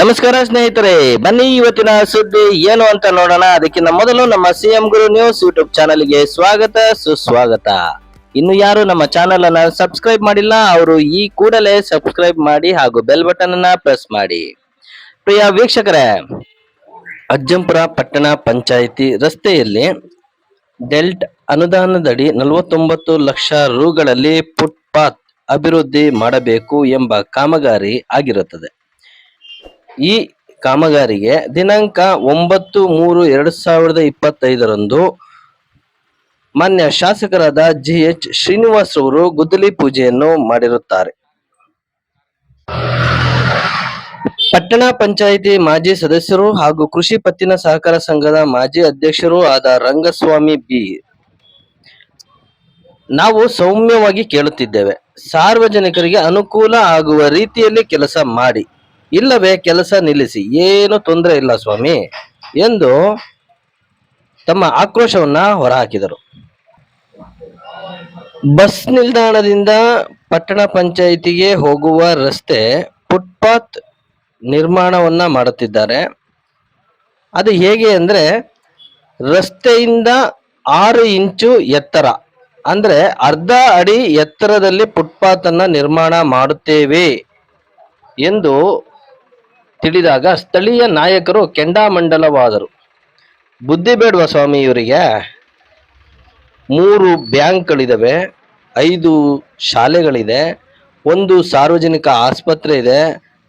ನಮಸ್ಕಾರ ಸ್ನೇಹಿತರೆ, ಬನ್ನಿ ಇವತ್ತಿನ ಸುದ್ದಿ ಏನು ಅಂತ ನೋಡೋಣ. ಅದಕ್ಕಿಂತ ಮೊದಲು ನಮ್ಮ ಸಿಎಂ ಗುರು ನ್ಯೂಸ್ ಯೂಟ್ಯೂಬ್ ಚಾನಲ್ಗೆ ಸ್ವಾಗತ, ಸುಸ್ವಾಗತ. ಇನ್ನು ಯಾರು ನಮ್ಮ ಚಾನೆಲ್ ಅನ್ನ ಸಬ್ಸ್ಕ್ರೈಬ್ ಮಾಡಿಲ್ಲ, ಅವರು ಈ ಕೂಡಲೇ ಸಬ್ಸ್ಕ್ರೈಬ್ ಮಾಡಿ ಹಾಗೂ ಬೆಲ್ ಬಟನ್ ಅನ್ನ ಪ್ರೆಸ್ ಮಾಡಿ. ಪ್ರಿಯ ವೀಕ್ಷಕರೇ, ಅಜ್ಜಂಪುರ ಪಟ್ಟಣ ಪಂಚಾಯಿತಿ ರಸ್ತೆಯಲ್ಲಿ ಡೆಲ್ಟ್ ಅನುದಾನದಡಿ ನಲವತ್ತೊಂಬತ್ತು ಲಕ್ಷ ರುಗಳಲ್ಲಿ ಫುಟ್ಪಾತ್ ಅಭಿವೃದ್ಧಿ ಮಾಡಬೇಕು ಎಂಬ ಕಾಮಗಾರಿ ಆಗಿರುತ್ತದೆ. ಈ ಕಾಮಗಾರಿಗೆ ದಿನಾಂಕ ಒಂಬತ್ತು ಮೂರು ಎರಡು ಸಾವಿರದ ಇಪ್ಪತ್ತೈದರಂದು ಮಾನ್ಯ ಶಾಸಕರಾದ ಜಿ ಎಚ್ ಶ್ರೀನಿವಾಸ್ ಅವರು ಗುದ್ದಲಿ ಪೂಜೆಯನ್ನು ಮಾಡಿರುತ್ತಾರೆ. ಪಟ್ಟಣ ಪಂಚಾಯಿತಿ ಮಾಜಿ ಸದಸ್ಯರು ಹಾಗೂ ಕೃಷಿ ಪತ್ತಿನ ಸಹಕಾರ ಸಂಘದ ಮಾಜಿ ಅಧ್ಯಕ್ಷರು ಆದ ರಂಗಸ್ವಾಮಿ ಬಿ. ನಾವು ಸೌಮ್ಯವಾಗಿ ಕೇಳುತ್ತಿದ್ದೇವೆ. ಸಾರ್ವಜನಿಕರಿಗೆ ಅನುಕೂಲ ಆಗುವ ರೀತಿಯಲ್ಲಿ ಕೆಲಸ ಮಾಡಿ. ಇಲ್ಲವೇ ಕೆಲಸ ನಿಲ್ಲಿಸಿ, ಏನು ತೊಂದರೆ ಇಲ್ಲ ಸ್ವಾಮಿ ಎಂದು ತಮ್ಮ ಆಕ್ರೋಶವನ್ನ ಹೊರಹಾಕಿದರು. ಬಸ್ ನಿಲ್ದಾಣದಿಂದ ಪಟ್ಟಣ ಪಂಚಾಯಿತಿಗೆ ಹೋಗುವ ರಸ್ತೆ ಫುಟ್ಪಾತ್ ನಿರ್ಮಾಣವನ್ನ ಮಾಡುತ್ತಿದ್ದಾರೆ. ಅದು ಹೇಗೆ ಅಂದ್ರೆ, ರಸ್ತೆಯಿಂದ ಆರು ಇಂಚು ಎತ್ತರ, ಅಂದ್ರೆ ಅರ್ಧ ಅಡಿ ಎತ್ತರದಲ್ಲಿ ಫುಟ್ಪಾತ್ ಅನ್ನ ನಿರ್ಮಾಣ ಮಾಡುತ್ತೇವೆ ಎಂದು ತಿಳಿದಾಗ ಸ್ಥಳೀಯ ನಾಯಕರು ಕೆಂಡಾಮಂಡಲವಾದರು. ಬುದ್ಧಿ ಬೇಡುವ ಸ್ವಾಮಿ ಇವರಿಗೆ ಮೂರು ಬ್ಯಾಂಕ್ಗಳಿದ್ದಾವೆ ಐದು ಶಾಲೆಗಳಿದೆ, ಒಂದು ಸಾರ್ವಜನಿಕ ಆಸ್ಪತ್ರೆ ಇದೆ,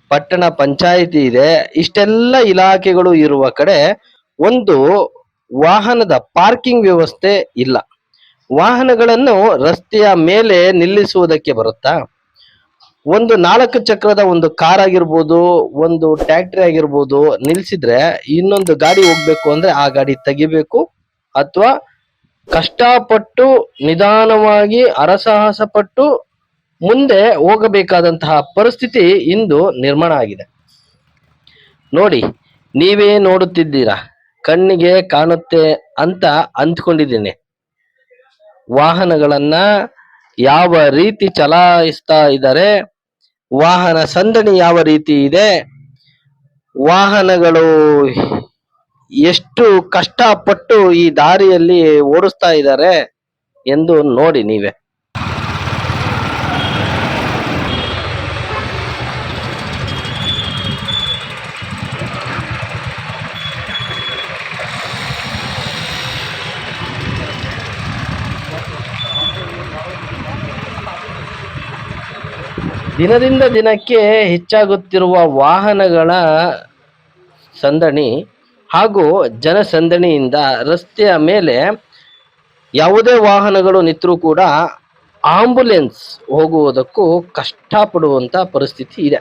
ಪಟ್ಟಣ ಪಂಚಾಯಿತಿ ಇದೆ, ಇಷ್ಟೆಲ್ಲ ಇಲಾಖೆಗಳು ಇರುವ ಕಡೆ ಒಂದು ವಾಹನದ ಪಾರ್ಕಿಂಗ್ ವ್ಯವಸ್ಥೆ ಇಲ್ಲ. ವಾಹನಗಳನ್ನು ರಸ್ತೆಯ ಮೇಲೆ ನಿಲ್ಲಿಸುವುದಕ್ಕೆ ಬರುತ್ತಾ? ಒಂದು ನಾಲ್ಕು ಚಕ್ರದ ಒಂದು ಕಾರ್ ಆಗಿರ್ಬೋದು, ಒಂದು ಟ್ಯಾಕ್ಟ್ರಿ ಆಗಿರ್ಬೋದು ನಿಲ್ಸಿದ್ರೆ ಇನ್ನೊಂದು ಗಾಡಿ ಹೋಗ್ಬೇಕು ಅಂದ್ರೆ ಆ ಗಾಡಿ ತೆಗಿಬೇಕು ಅಥವಾ ಕಷ್ಟಪಟ್ಟು, ನಿಧಾನವಾಗಿ ಅರಸಾಹಸ ಪಟ್ಟು ಮುಂದೆ ಹೋಗಬೇಕಾದಂತಹ ಪರಿಸ್ಥಿತಿ ಇಂದು ನಿರ್ಮಾಣ ಆಗಿದೆ. ನೋಡಿ, ನೀವೇ ನೋಡುತ್ತಿದ್ದೀರಾ, ಕಣ್ಣಿಗೆ ಕಾಣುತ್ತೆ ಅಂತ ಅಂದ್ಕೊಂಡಿದ್ದೀನಿ. ವಾಹನಗಳನ್ನ ಯಾವ ರೀತಿ ಚಲಾಯಿಸ್ತಾ ಇದ್ದಾರೆ, ವಾಹನ ಸಂದಣಿ ಯಾವ ರೀತಿ ಇದೆ, ವಾಹನಗಳು ಎಷ್ಟು ಕಷ್ಟಪಟ್ಟು ಈ ದಾರಿಯಲ್ಲಿ ಓಡಿಸ್ತಾ ಇದ್ದಾರೆ ಎಂದು ನೋಡಿ ನೀವೇ. ದಿನದಿಂದ ದಿನಕ್ಕೆ ಹೆಚ್ಚಾಗುತ್ತಿರುವ ವಾಹನಗಳ ಸಂದಣಿ ಹಾಗೂ ಜನಸಂದಣಿಯಿಂದ ರಸ್ತೆಯ ಮೇಲೆ ಯಾವುದೇ ವಾಹನಗಳು ನಿಂತರೂ ಕೂಡ ಆಂಬುಲೆನ್ಸ್ ಹೋಗುವುದಕ್ಕೂ ಕಷ್ಟಪಡುವಂತ ಪರಿಸ್ಥಿತಿ ಇದೆ.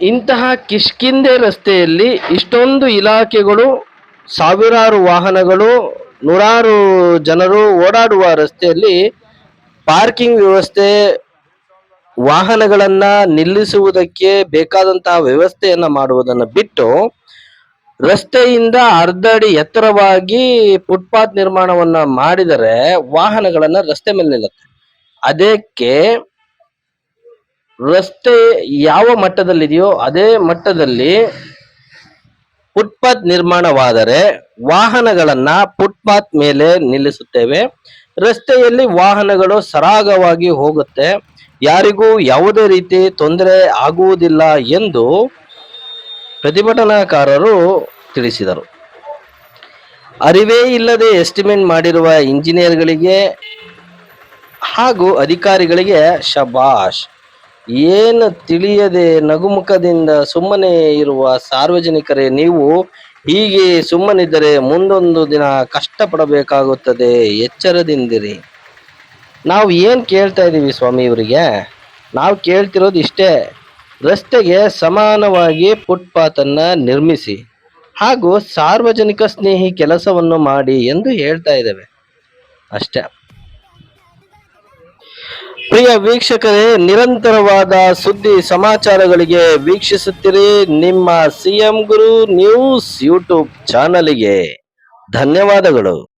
ಇಂತಹ ಕಿಷ್ಕಿಂದೆ ರಸ್ತೆಯಲ್ಲಿ ಇಷ್ಟೊಂದು ಇಲಾಖೆಗಳು, ಸಾವಿರಾರು ವಾಹನಗಳು, ನೂರಾರು ಜನರು ಓಡಾಡುವ ರಸ್ತೆಯಲ್ಲಿ ಪಾರ್ಕಿಂಗ್ ವ್ಯವಸ್ಥೆ ವಾಹನಗಳನ್ನ ನಿಲ್ಲಿಸುವುದಕ್ಕೆ ಬೇಕಾದಂತಹ ವ್ಯವಸ್ಥೆಯನ್ನ ಮಾಡುವುದನ್ನು ಬಿಟ್ಟು ರಸ್ತೆಯಿಂದ ಅರ್ಧ ಅಡಿ ಎತ್ತರವಾಗಿ ಫುಟ್ಪಾತ್ ನಿರ್ಮಾಣವನ್ನ ಮಾಡಿದರೆ ವಾಹನಗಳನ್ನ ರಸ್ತೆ ಮೇಲೆ ನಿಲ್ಲುತ್ತೆ. ಅದಕ್ಕೆ ರಸ್ತೆ ಯಾವ ಮಟ್ಟದಲ್ಲಿದೆಯೋ ಅದೇ ಮಟ್ಟದಲ್ಲಿ ಫುಟ್ಪಾತ್ ನಿರ್ಮಾಣವಾದರೆ ವಾಹನಗಳನ್ನ ಫುಟ್ಪಾತ್ ಮೇಲೆ ನಿಲ್ಲಿಸುತ್ತೇವೆ. ರಸ್ತೆಯಲ್ಲಿ ವಾಹನಗಳು ಸರಾಗವಾಗಿ ಹೋಗುತ್ತೆ. ಯಾರಿಗೂ ಯಾವುದೇ ರೀತಿ ತೊಂದರೆ ಆಗುವುದಿಲ್ಲ ಎಂದು ಪ್ರತಿಭಟನಾಕಾರರು ತಿಳಿಸಿದರು. ಅರಿವೇ ಇಲ್ಲದೆ ಎಸ್ಟಿಮೇಟ್ ಮಾಡಿರುವ ಇಂಜಿನಿಯರ್ಗಳಿಗೆ ಹಾಗೂ ಅಧಿಕಾರಿಗಳಿಗೆ ಶಬಾಷ್, ಏನು ತಿಳಿಯದೆ ನಗುಮುಖದಿಂದ ಸುಮ್ಮನೆ ಇರುವ ಸಾರ್ವಜನಿಕರೇ, ನೀವು ಹೀಗೆ ಸುಮ್ಮನಿದ್ದರೆ ಮುಂದೊಂದು ದಿನ ಕಷ್ಟಪಡಬೇಕಾಗುತ್ತದೆ, ಎಚ್ಚರದಿಂದಿರಿ. ನಾವು ಏನು ಕೇಳ್ತಾ ಇದ್ದೀವಿ ಸ್ವಾಮಿ ಇವರಿಗೆ? ನಾವು ಕೇಳ್ತಿರೋದು ಇಷ್ಟೇ. ರಸ್ತೆಗೆ ಸಮಾನವಾಗಿ ಫುಟ್ಪಾತನ್ನು ನಿರ್ಮಿಸಿ ಹಾಗೂ ಸಾರ್ವಜನಿಕ ಸ್ನೇಹಿ ಕೆಲಸವನ್ನು ಮಾಡಿ ಎಂದು ಹೇಳ್ತಾ ಇದ್ದೇವೆ. ಅಷ್ಟೇ. ಪ್ರಿಯ ವೀಕ್ಷಕರೇ, ನಿರಂತರವಾದ ಸುದ್ದಿ ಸಮಾಚಾರಗಳಿಗೆ ವೀಕ್ಷಿಸುತ್ತಿರಿ ನಿಮ್ಮ ಸಿಎಂ ಗುರು ನ್ಯೂಸ್ ಯೂಟ್ಯೂಬ್ ಚಾನಲಿಗೆ. ಧನ್ಯವಾದಗಳು.